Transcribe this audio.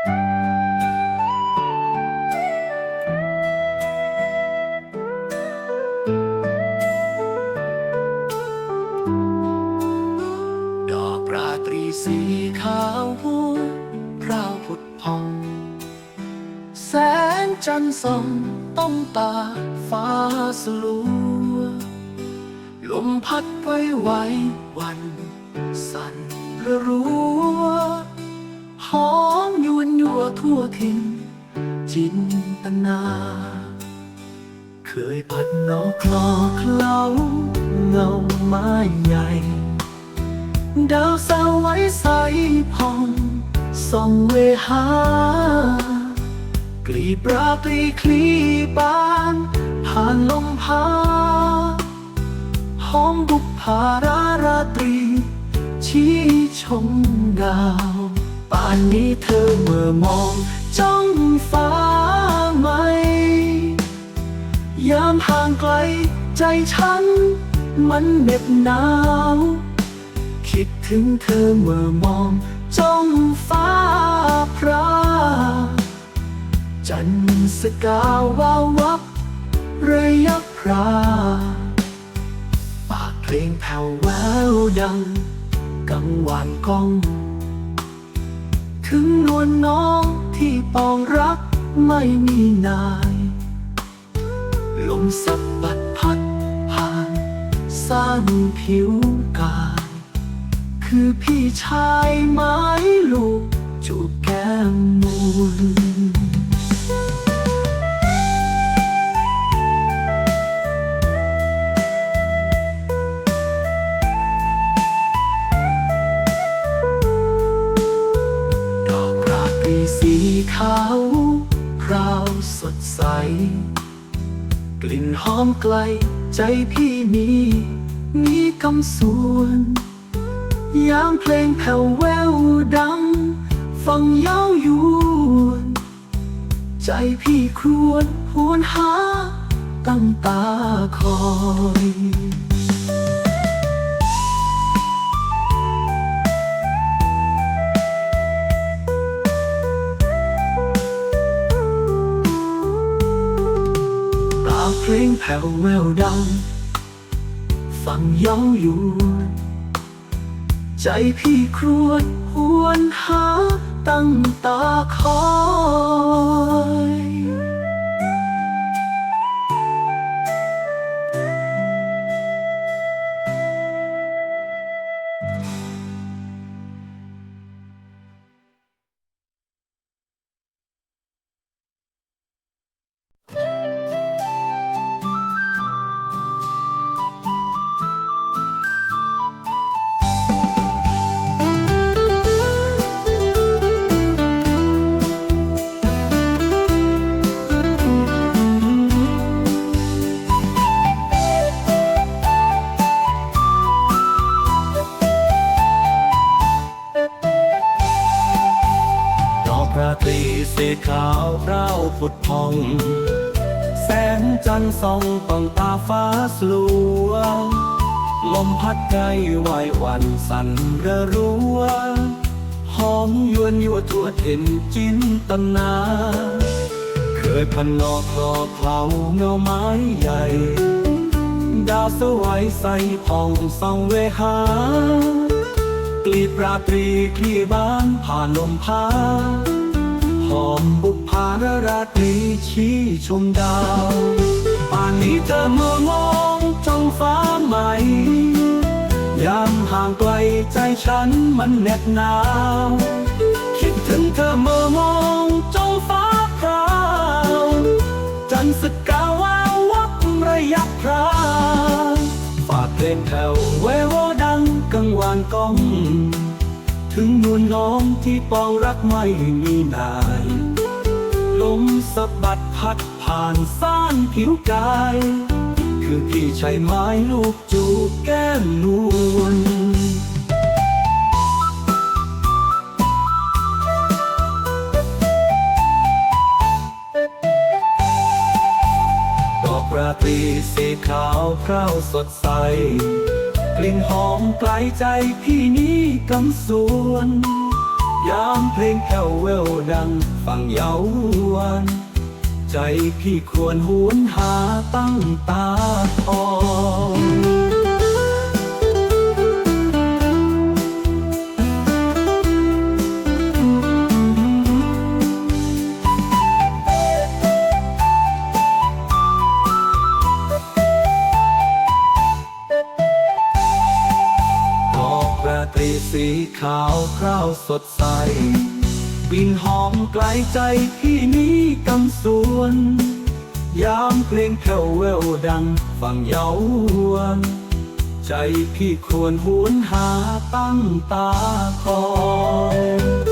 ดอกราตรีสีขาวพราวผุดพอง แสงจันทร์ส่องต้องตาฟ้าสลัว ลมพัดไปไหววัน สั่นระรัวหอมัวทั่วถิ่นจินตนา เคยพัดนอกคลอเคล้าเงาไม้ใหญ่ ดาวสาวไว้ใสผ่องส่องเวหากลีบราตรีคลีบานผ่านลมพาหอมบุกผาราราตรี ชี้ชมดาวานนี้เธอเมื่อมองจ้องฟ้าไหม ยามห่างไกลใจฉัน มันเหน็บหนาว คิดถึงเธอเมื่อมองจ้องฟ้าพราจันทร์สกาววาววับระยับพราปากเพลงแผ่วแววดัง กังวานก้อง ถึงนวลน้องที่ปองรักไม่มีนายลมสับปัดพัดผ่านสร้างผิวกาย คือพี่ชายไม้ลูกจูบแก้มมูล ดใส กลิ่นหอมไกลใจพี่มี มีคำส่วนยามเพลงแผ่วแววดัง ฟังเย้ายวนใจพี่ครวญหวนหาตั้งตาคอย แผ่วแววดัง ฟังเย้าอยู่ ใจพี่ครวญหวนหาตั้งตาคอย ผุดพอง แสงจันทร์ส่องต้องตาฟ้าสลัว ลมพัดไกลไหววันสั่นระรัวหอมยวนยั่วทั่วถิ่นจินตนา เคยพันนอกคลอเคลาเงาไม้ใหญ่ ดาวสวยใสผ่องส่องเวหากลีบราตรีคลี่บานผ่านลมพา หอมบุพารราตรีชี้ชมดาว ป่านนี้เธอเมื่อมองจ้องฟ้าใหม่ ยามห่างไกลใจฉันมันเหน็บหนาว คิดถึงเธอเมื่อมองจ้องฟ้าพราวจันทร์สกาวาวับระยับพราฝากเพลงแผ่วแววดังกังวานก้อง ถึงนวลน้องที่ปองรักไม่มีนายลมสะบัดพัดผ่านซ่านผิวกาย คือพี่ชายไม้ลูกจูบแก้มนวลดอกราตรีสีขาวเพราสดใส ลิ่นหอมไกลใจพี่นี้กำสวน ยามเพลงแผ่วเววดังฟังเยาวัน ใจพี่ควรหวนหาตั้งตาทอน ขาวคราวสดใสบินหอมไกลใจพี่นี้กำสวน ยามเพลงแผ่วแววดังฟังเยาวนใจพี่ควรหวนหาตั้งตาคอย